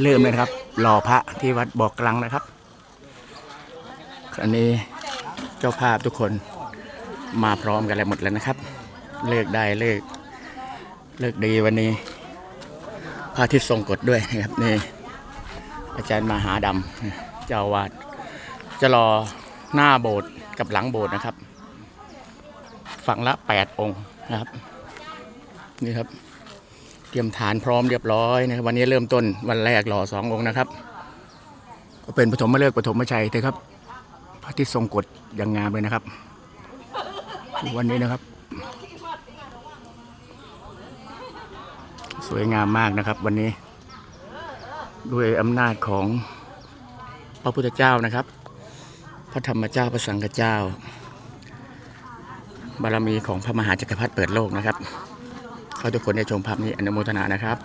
เริ่มเลยครับรอพระที่วัดบอกกลางนะครับ อันนี้เจ้าภาพทุกคนมาพร้อมกันแล้วหมดแล้วนะครับ เลิกได้เลิกเลิกดีวันนี้พระอาทิตย์ทรงกฎด้วยนะครับนี่อาจารย์มหาดำเจ้าวาดจะรอหน้าโบสถ์กับหลังโบสถ์นะครับ ฝั่งละแปดองค์นะครับ นี่ครับ เตรียมฐานพร้อมเรียบร้อยนะครับวันนี้เริ่มต้นวันแรกหล่อสององค์นะครับ ก็เป็นปฐมฤกษ์ปฐมชัยเถอะครับ พระทิตย์ทรงกฎอย่างงามเลยนะครับ วันนี้นะครับ สวยงามมากนะครับ วันนี้ ด้วยอำนาจของพระพุทธเจ้านะครับ พระธรรมเจ้าพระสังฆเจ้า บารมีของพระมหาจักรพรรดิเปิดโลกนะครับ ให้ทุกคนได้ชมภาพนี้อนุโมทนานะครับ